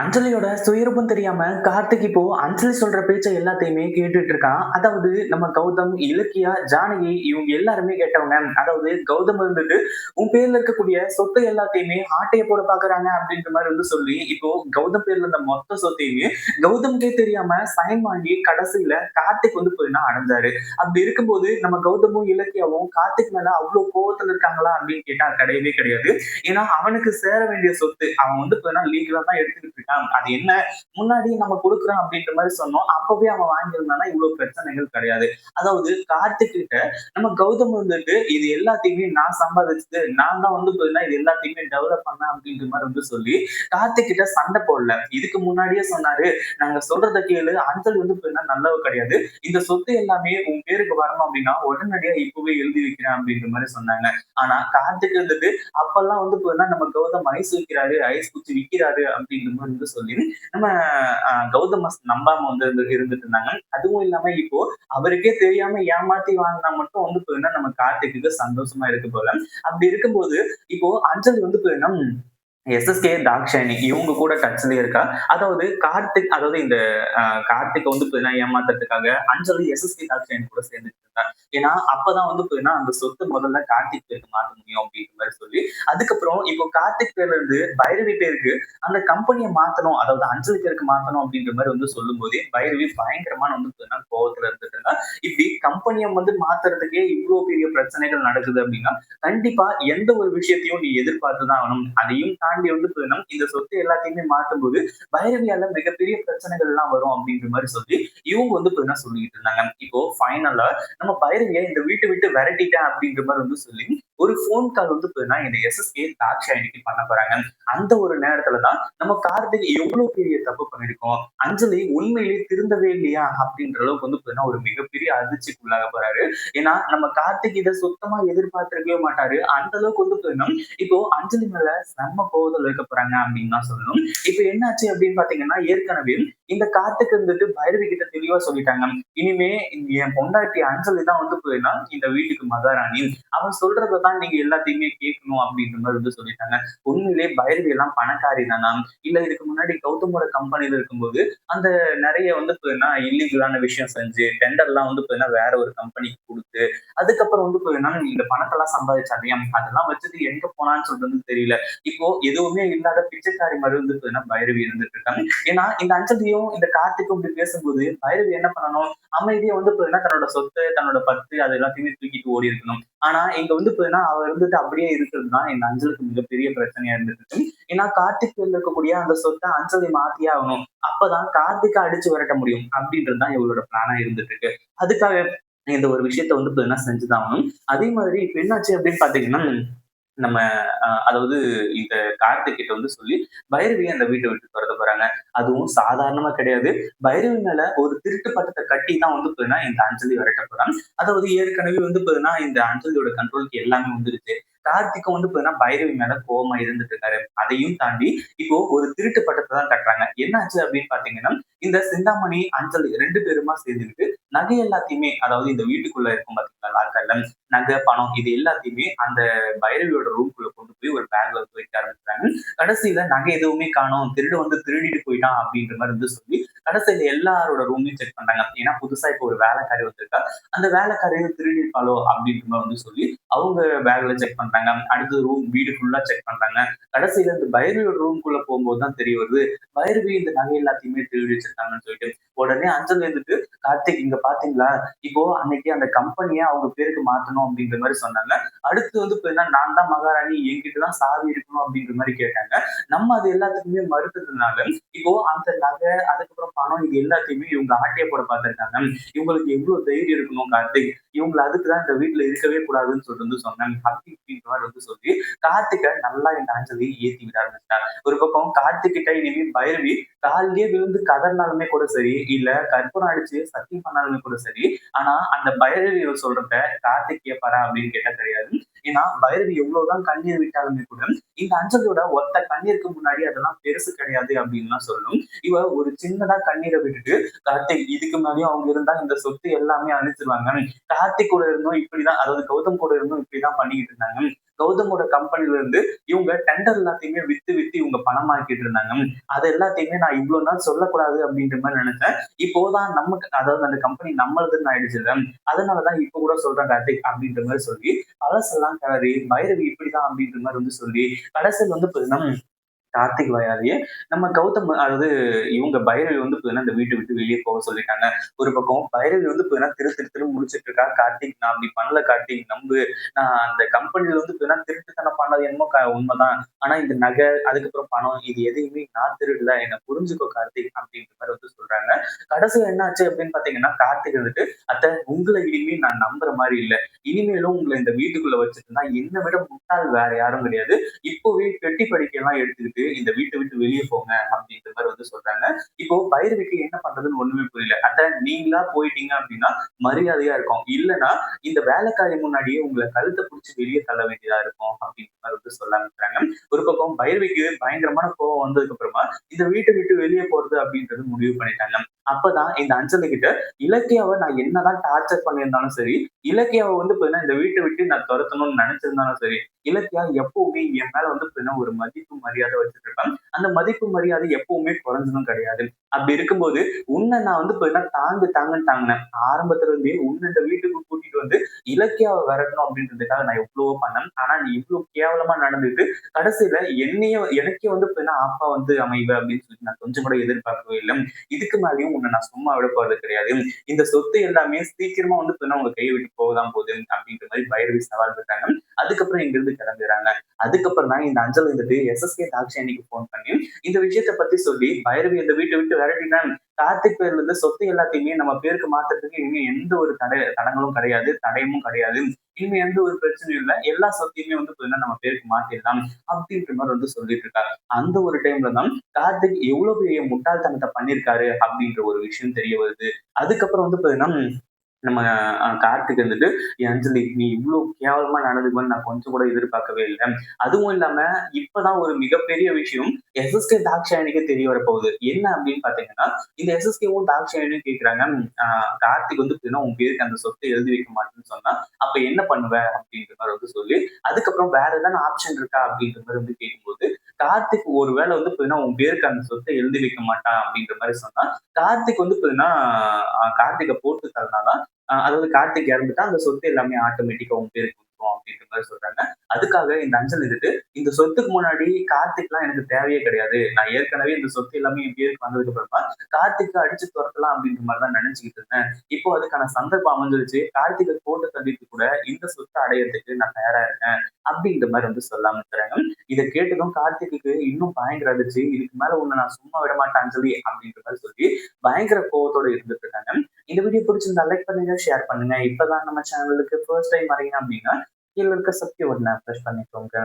அஞ்சலியோட சுயரூபம் தெரியாம கார்த்திக் இப்போ அஞ்சலி சொல்ற பேச்ச எல்லாத்தையுமே கேட்டுட்டு இருக்கான். அதாவது நம்ம கௌதம் இலக்கியா ஜானகி இவங்க எல்லாருமே கேட்டவங்க. அதாவது கௌதம் வந்துட்டு உன் பேர்ல இருக்கக்கூடிய சொத்து எல்லாத்தையுமே ஆட்டைய போட பாக்குறாங்க அப்படின்ற மாதிரி வந்து சொல்லி இப்போ கௌதம் பேர்ல இருந்த மொத்த சொத்தையுமே கௌதம்கே தெரியாம சைன் வாங்கி கடைசியில கார்த்திக் வந்து போயினா அடைஞ்சாரு. அப்படி இருக்கும்போது நம்ம கௌதமும் இலக்கியாவும் கார்த்திக் மேல அவ்வளவு கோபத்துல இருக்காங்களா அப்படின்னு கேட்டா கிடையவே கிடையாது. ஏன்னா அவனுக்கு சேர வேண்டிய சொத்து அவன் வந்து போயினா லீகலா தான் எடுத்துக்கிட்டு இருக்கான். அது என்ன? முன்னாடி நம்ம கொடுக்குறோம் அப்படின்ற மாதிரி சொன்னோம். அப்பவே அவன் வாங்கியிருந்தானா இவ்வளவு பிரச்சனைகள் கிடையாது. அதாவது கார்த்திக் கிட்ட நம்ம கௌதம் வந்துட்டு இது எல்லாத்தையுமே நான் சம்பாதிச்சது. நான் தான் வந்து போயிருந்தா இது எல்லாத்தையுமே டெவலப் பண்ணேன் அப்படின்ற மாதிரி வந்து சொல்லி கார்த்திக்கிட்ட சண்டை போடல. இதுக்கு முன்னாடியே சொன்னாரு நாங்க சொல்றத கேளு. அஞ்சல் வந்து போயிருந்தா நல்லது கிடையாது. இந்த சொத்து எல்லாமே உன் பேருக்கு வரணும் அப்படின்னா உடனடியா இப்பவே எழுதி வைக்கிறேன் அப்படின்ற மாதிரி சொன்னாங்க. ஆனா கார்த்திக் வந்துட்டு அப்பெல்லாம் வந்து போயினா நம்ம கௌதம் ஐஸ் வைக்கிறாரு ஐஸ் குச்சி விக்கிறாரு அப்படின்ற மாதிரி வந்து சொல்லி நம்ம ஆஹ், கௌதம நம்பாம வந்து இருந்துட்டு இருந்தாங்க. அதுவும் இல்லாம இப்போ அவருக்கே தெரியாம ஏமாத்தி வாங்கினா மட்டும் வந்து போயினா நம்ம கார்த்திக்கு சந்தோஷமா இருக்கு போல. அப்படி இருக்கும்போது இப்போ அஞ்சலி வந்து போயினா எஸ்எஸ்கே தாக்ஷாயணி இவங்க கூட டச்ல இருக்கா? அதாவது கார்த்திக் அதாவது இந்த கார்த்திக் வந்து ஏமாத்துறதுக்காக அஞ்சலி எஸ்எஸ்கே தாக்ஷாயணி கூட சேர்ந்துட்டு இருந்தா. ஏன்னா அப்பதான் வந்து போயினா அந்த சொத்து முதல்ல கார்த்திக் பேருக்கு மாற்ற முடியும் அப்படின்ற மாதிரி சொல்லி அதுக்கப்புறம் இப்போ கார்த்திக் பேர்ல இருந்து பைரவி பேருக்கு அந்த கம்பெனியை மாத்தணும் அதாவது அஞ்சலி பேருக்கு மாத்தணும் அப்படின்ற மாதிரி வந்து சொல்லும் போதே பைரவி பயங்கரமான வந்து பாத்தீங்கன்னா இருந்துட்டு இருந்தா. இப்படி கம்பெனியை வந்து மாத்துறதுக்கே இவ்வளவு பெரிய பிரச்சனைகள் நடக்குது அப்படின்னா கண்டிப்பா எந்த ஒரு விஷயத்தையும் நீ எதிர்பார்த்து தான் ஆகணும். அதையும் தாண்டி வந்து பாத்தீங்கன்னா இந்த சொத்து எல்லாத்தையுமே மாற்றும் போது பைரவியால மிகப்பெரிய பிரச்சனைகள் எல்லாம் வரும் அப்படின்ற மாதிரி சொல்லி இவங்க வந்து பாத்தீங்கன்னா சொல்லிட்டு இருந்தாங்க? இப்போ ஃபைனலா நம்ம பைரவியை இந்த வீட்டை விட்டு விரட்டிட்டேன் அப்படின்ற மாதிரி வந்து சொல்லி ஒரு ஃபோன் கால் வந்து பாத்தீங்கன்னா இந்த எஸ்எஸ்கே தாக்ஷாயணிக்கு பண்ண போறாங்க. அந்த ஒரு நேரத்துல தான் நம்ம கார்த்திக் எவ்வளவு பெரிய தப்பு பண்ணிருக்கோம்? அஞ்சலி உண்மையிலேயே திருந்தவே இல்லையா? அப்படின்ற அளவுக்கு வந்து பாத்தீங்கன்னா ஒரு மிகப்பெரிய அதிர்ச்சிக்குள்ளாக போறாரு. ஏன்னா நம்ம கார்த்திக் இதை சுத்தமா எதிர்பார்த்திருக்கவே மாட்டாரு. அந்த அளவுக்கு வந்து பாத்தீங்கன்னா இப்போ அஞ்சலி மேல செம்ம கோவத்தில் இருக்க போறாங்க அப்படின்னு தான் சொல்லணும். இப்போ என்னாச்சு அப்படின்னு பாத்தீங்கன்னா ஏற்கனவே இந்த கார்த்திக் வந்துட்டு பைரவி கிட்ட தெளிவா சொல்லிட்டாங்க. இனிமே என் பொண்டாட்டி அஞ்சலி தான் வந்து போயினா இந்த வீட்டுக்கு மகாராணி. அவன் சொல்றதை தான் நீங்க எல்லாத்தையுமே கேட்கணும் அப்படின்ற மாதிரி வந்து சொல்லிட்டாங்க. உண்மையிலே பைரவி எல்லாம் பணக்காரி தானா இல்ல இதுக்கு முன்னாடி கௌதமோட கம்பெனில இருக்கும்போது அந்த நிறைய வந்து போயினா இல்லீகலான விஷயம் செஞ்சு டெண்டர் எல்லாம் வந்து வேற ஒரு கம்பெனிக்கு கொடுத்து அதுக்கப்புறம் வந்து போயினா இந்த பணத்தெல்லாம் சம்பாதிச்சாங்க அதெல்லாம் வச்சுட்டு எங்க போனான்னு சொல்றது தெரியல. இப்போ எதுவுமே இல்லாத பிச்சைக்காரி மாதிரி வந்து போயினா பைரவி இருந்துட்டு இருக்காங்க. ஏன்னா இந்த அஞ்சலியும் இந்த கார்த்திக்கும் இப்படி பேசும்போது பைரவி என்ன பண்ணணும்? அமைதியை வந்து போயினா தன்னோட சொத்து தன்னோட பத்து அது எல்லாத்தையுமே தூக்கிட்டு ஓடி இருக்கணும் ஆனா இங்க வந்து போயினா அவ இருந்துட்டு அப்படியே இருக்கிறது தான் என் அஞ்சலுக்கு மிகப்பெரிய பிரச்சனையா இருந்துட்டு ஏன்னா கார்த்திக் இருக்கக்கூடிய அந்த சொத்தை அஞ்சலி மாத்தியே ஆகணும். அப்பதான் கார்த்திகை அடிச்சு விரட்ட முடியும் அப்படின்றது தான் இவளோட பிளானா இருந்துட்டு இருக்கு அதுக்காக இந்த ஒரு விஷயத்த வந்து என்ன செஞ்சுதான் ஆகணும்? அதே மாதிரி இப்ப என்னாச்சு அப்படின்னு பாத்தீங்கன்னா நம்ம அஹ், அதாவது இந்த கார்த்திக் கிட்ட வந்து சொல்லி பைரவியை அந்த வீட்டை விட்டு துரத்த போறாங்க. அதுவும் சாதாரணமா கிடையாது. பைரவி மேல ஒரு திருட்டு பட்டத்தை கட்டி தான் வந்து பாத்தீங்கன்னா இந்த அஞ்சலி விரட்ட போறாங்க. அதாவது ஏற்கனவே வந்து பாத்தீங்கன்னா இந்த அஞ்சலியோட கண்ட்ரோலுக்கு எல்லாமே வந்துருச்சு. கார்த்திக்கும் வந்து பாத்தீங்கன்னா பைரவி மேல கோவமா இருந்துட்டு இருக்காரு. அதையும் தாண்டி இப்போ ஒரு திருட்டு பட்டத்தை தான் கட்டுறாங்க. என்ன ஆச்சு அப்படின்னு பாத்தீங்கன்னா இந்த சிந்தாமணி அஞ்சலி ரெண்டு பேருமா சேர்ந்துக்கிட்டு நகை எல்லாத்தையுமே அதாவது இந்த வீட்டுக்குள்ள இருக்கும் பாத்தீங்கன்னா நகை பணம் இது எல்லாத்தையுமே அந்த பைரவியோட ரூம்குள்ள கொண்டு போய் ஒரு பேக்ல போயிட்டு ஆரம்பிச்சாங்க கடைசியில நகை எதுவுமே காணும். திருடு வந்து திருடிட்டு போயிட்டான் அப்படின்ற மாதிரி வந்து சொல்லி கடைசியில எல்லாரோட ரூமையும் செக் பண்றாங்க. ஏன்னா புதுசா இப்போ ஒரு வேலைக்காரி வந்திருக்கா. அந்த வேலைக்காரையும் திருடிருப்பாளோ அப்படின்ற மாதிரி வந்து சொல்லி அவங்க பேக்ல செக் பண்றாங்க. அடுத்து ரூம் வீடு ஃபுல்லா செக் பண்றாங்க. கடைசியில இந்த பைரவியோட ரூம்குள்ள போகும்போது தான் தெரிய வருது பைரவி இந்த நகை எல்லாத்தையுமே திருடி வச்சிருக்காங்கன்னு சொல்லிட்டு. உடனே அஞ்சல் இருந்துட்டு கார்த்திக் இங்க பாத்தீங்களா? இப்போ அன்னைக்கு அந்த கம்பெனியை அவங்க பேருக்கு மாத்தணும் அப்படின்ற மாதிரி சொன்னாங்க. அடுத்து வந்து நான் தான் மகாராணி என்கிட்ட தான் சாவி இருக்கணும் அப்படின்ற மாதிரி கேட்டாங்க. நம்ம அது எல்லாத்துக்குமே மறுத்ததுனால இப்போ அந்த நகை அதுக்கப்புறம் பணம் இது எல்லாத்தையுமே இவங்க ஆட்டிய போட பார்த்திருக்காங்க. இவங்களுக்கு எவ்வளவு தைரியம் இருக்கணும் கார்த்திக்? இவங்களை அதுக்குதான் இந்த வீட்டுல இருக்கவே கூடாதுன்னு சொல்லிட்டு வந்து சொன்னாங்க. அப்படி மாதிரி வந்து சொல்லி கார்த்திகை நல்லா இந்த அஞ்சலி ஏத்தி விட ஆரம்பிச்சிட்டார். ஒரு பக்கம் கார்த்திகிட்ட இனிமே பைரவி காலிலேயே விழுந்து கதறினாலுமே கூட சரி இல்ல கற்பூரம் அடிச்சு சத்தியம் பண்ணாலுமே கூட சரி ஆனா அந்த பைரவி சொல்றத கார்த்திக் கேட்பாரா அப்படின்னு கேட்டா கிடையாது. ஏன்னா பைரவி எவ்வளவுதான் கண்ணீர் விட்டாலுமே கூட இந்த அஞ்சலியோட ஒத்த கண்ணீருக்கு முன்னாடி அதெல்லாம் பெருசு கிடையாது அப்படின்னு சொல்லணும். இவ ஒரு சின்னதா கண்ணீரை விட்டுட்டு கார்த்திக் இதுக்கு மேலேயும் அவங்க இருந்தா இந்த சொத்து எல்லாமே அழிச்சிருவாங்க. கார்த்திக் கூட இருந்தும் இப்படிதான் அதாவது கௌதம் கூட இருந்தும் இப்படிதான் பண்ணிக்கிட்டு இருந்தாங்க. கௌதமோட கம்பெனில இருந்து இவங்க டெண்டர் எல்லாத்தையுமே வித்து வித்து இவங்க பணமாக்கிட்டு இருந்தாங்க. அது எல்லாத்தையுமே நான் இவ்வளவு நாள் சொல்லக்கூடாது அப்படின்ற மாதிரி நினைச்சேன். இப்போதான் நமக்கு அதாவது அந்த கம்பெனி நம்மளதுன்னு ஆயிடுச்சு அதனாலதான் இப்ப கூட சொல்றேன் கார்த்திக் அப்படின்ற மாதிரி சொல்லி பழசெல்லாம் கலரி பைரவி இப்படிதான் அப்படின்ற மாதிரி வந்து சொல்லி கடைசியில் வந்து பாத்தீங்கன்னா கார்த்திக் வயாதியே நம்ம கௌதம் அதாவது இவங்க பைரவி வந்து பார்த்தீங்கன்னா இந்த வீட்டை விட்டு வெளியே போக சொல்லிட்டாங்க ஒரு பக்கம் பைரவி வந்து பார்த்தீங்கன்னா திரு திரு திரு முடிச்சிட்டு இருக்கா. கார்த்திக் நான் அப்படி பண்ணல கார்த்திக் நம்பு. நான் அந்த கம்பெனில வந்து பார்த்தீங்கன்னா திருட்டுத்தனம் பண்ணது என்னமோ உண்மைதான். ஆனா இந்த நகை அதுக்கப்புறம் பணம் இது எதையுமே நான் திருடல. என்ன புரிஞ்சுக்கோ கார்த்திக் அப்படின்ற மாதிரி வந்து சொல்றாங்க. கடைசி என்ன ஆச்சு அப்படின்னு பாத்தீங்கன்னா கார்த்திக் வந்துட்டு அத்தை உங்களை இனிமே நான் நம்புற மாதிரி இல்ல. இனிமேலும் உங்களை இந்த வீட்டுக்குள்ள வச்சுட்டு என்னை விட முட்டாள் வேற யாரும் கிடையாது. இப்போவே பெட்டி படிக்கலாம் எடுத்துக்கிட்டு இந்த வீட்டை விட்டு வெளியே போங்க அப்படின்ற மாதிரி வந்து சொல்றாங்க. இப்போ பைரவிக்கு என்ன பண்றதுன்னு ஒண்ணுமே புரியல. அத்த நீங்களா போயிட்டீங்க அப்படின்னா மரியாதையா இருக்கும். இல்லைன்னா இந்த வேலைக்காரி முன்னாடியே உங்களை கழுத்தை பிடிச்சி வெளியே தள்ள வேண்டியதா இருக்கும் அப்படின்ற மாதிரி வந்து சொல்ல ஆரம்பிக்கிறாங்க ஒரு பக்கம் பைரவிக்கு பயங்கரமான கோவம் வந்ததுக்கு அப்புறமா இந்த வீட்டை விட்டு வெளியே போறது அப்படின்றது முடிவு பண்ணிட்டாங்க. அப்பதான் இந்த அஞ்சலி கிட்ட இலக்கியாவை நான் என்னதான் டார்ச்சர் பண்ணியிருந்தாலும் சரி இலக்கியாவை வந்து பார்த்தீங்கன்னா இந்த வீட்டை விட்டு நான் துரத்தணும்னு நினைச்சிருந்தாலும் சரி இலக்கியா எப்பவுமே என் மேல வந்து ஒரு மதிப்பு மரியாதை வச்சுட்டு இருப்பேன் அந்த மதிப்பு மரியாதை எப்பவுமே குறைஞ்சதும் கிடையாது. அப்படி இருக்கும்போது உன்னை நான் வந்து பாத்தீங்கன்னா தாங்கு தாங்கன்னு தாங்கினேன். ஆரம்பத்துல இருந்தே உன்னை இந்த வீட்டுக்கு கூட்டிட்டு வந்து இலக்கியாவை விரட்டணும் அப்படின்றதுக்காக நான் எவ்வளவோ பண்ணேன். ஆனா நீ இவ்வளவு கேவலமா நடந்துட்டு கடைசியில என்னைய எனக்கே வந்து பாத்தீங்கன்னா அப்பா வந்து அமைவ அப்படின்னு சொல்லி நான் கொஞ்சம் கூட எதிர்பார்க்கவே இல்லை. இதுக்கு மேலேயும் உன்னை நான் சும்மா விட போறது கிடையாது. இந்த சொத்து எல்லாமே சீக்கிரமா வந்து பாத்தீங்கன்னா உங்க கையை விட்டு போகதான் போகுது அப்படின்ற மாதிரி பைரவி சவால் விட்டாங்க. அதுக்கப்புறம் இங்க இருந்து கிளம்புறாங்க. அதுக்கப்புறம் தான் இந்த அஞ்சல் வந்துட்டு எஸ்எஸ்கே அன்னைக்கு போன் பண்ணி இந்த விஷயத்த பத்தி சொல்லி பைரவி இந்த வீட்டை விட்டு விரட்டினான் கார்த்திக் பேர்ல இருந்து சொத்து எல்லாத்தையுமே நம்ம பேருக்கு மாத்துறதுக்கு இனிமே எந்த ஒரு தடை தடங்களும் கிடையாது தடயமும் கிடையாது. இனிமே எந்த ஒரு பிரச்சனையும் இல்லை. எல்லா சொத்தையுமே வந்து பாத்தீங்கன்னா நம்ம பேருக்கு மாத்திடலாம் அப்படின்ற மாதிரி வந்து சொல்லிட்டு இருக்காரு. அந்த ஒரு டைம்ல தான் கார்த்திக் எவ்வளவு பெரிய முட்டாள்தனத்தை பண்ணிருக்காரு அப்படின்ற ஒரு விஷயம் தெரிய வருது. அதுக்கப்புறம் வந்து பாத்தீங்கன்னா நம்ம அஹ், கார்த்திக் வந்துட்டு அஞ்சலி நீ இவ்வளவு கேவலமா நடந்துக்குவன்னு நான் கொஞ்சம் கூட எதிர்பார்க்கவே இல்லை. அதுவும் இல்லாம இப்பதான் ஒரு மிகப்பெரிய விஷயம் எஸ்எஸ்கே தாக்ஷாயனுக்கு தெரிய வரப்போகுது. என்ன அப்படின்னு பாத்தீங்கன்னா இந்த எஸ்எஸ்கேவும் தாக்ஷாயனும் கேக்குறாங்க. கார்த்திக் வந்து உன் பேருக்கு அந்த சொத்தை எழுதி வைக்க மாட்டேன்னு சொன்னா அப்ப என்ன பண்ணுவ? அப்படின்ற மாதிரி வந்து சொல்லி அதுக்கப்புறம் வேற ஏதாவது ஆப்ஷன் இருக்கா அப்படின்ற மாதிரி வந்து கேட்கும்போது கார்த்திக் ஒருவேளை வந்து பாத்தீங்கன்னா உன் பேருக்கு அந்த சொத்தை எழுதி வைக்க மாட்டான் அப்படின்ற மாதிரி சொன்னா கார்த்திக் வந்து பாத்தீங்கன்னா கார்த்திகை போட்டு தரனால அதாவது கார்த்திக் இறந்துட்டா அந்த சொத்து எல்லாமே ஆட்டோமேட்டிக்கா உன் பேருக்கு வந்துரும் அப்படின்ற மாதிரி சொல்றாங்க. அதுக்காக இந்த அஞ்சல் இருந்துட்டு இந்த சொத்துக்கு முன்னாடி கார்த்திக்லாம் எனக்கு தேவையே கிடையாது. நான் ஏற்கனவே இந்த சொத்து எல்லாமே என் பேருக்கு வந்ததுக்கு அப்புறமா கார்த்திக்கு அடிச்சு துரத்தலாம் அப்படின்ற மாதிரி தான் நினைச்சுக்கிட்டு இருந்தேன். இப்போ அதுக்கான சந்தர்ப்பம் அமைஞ்சிருச்சு. கார்த்திகை போட்டு தள்ளிட்டு கூட இந்த சொத்தை அடையிறதுக்கு நான் தயாரா இருக்கேன். அப்படின்ற மாதிரி வந்து சொல்லாம இருக்கிறாங்க இதை கேட்டதும் கார்த்திக்கு இன்னும் பயங்கர அதிர்ச்சி. இதுக்கு மேல உன்னை நான் சும்மா விட மாட்டேன் சொல்லி அப்படின்ற மாதிரி சொல்லி பயங்கர கோவத்தோட இருந்துட்டு இருக்காங்க. இந்த வீடியோ பிடிச்சிருந்தா லைக் பண்ணுங்க ஷேர் பண்ணுங்க. இப்பதான் நம்ம சேனலுக்கு ஃபர்ஸ்ட் டைம் வரீங்க அப்படின்னா கீழே இருக்க சப்ஸ்கிரைப் பட்டனை ப்ரெஸ் பண்ணிக்கோங்க.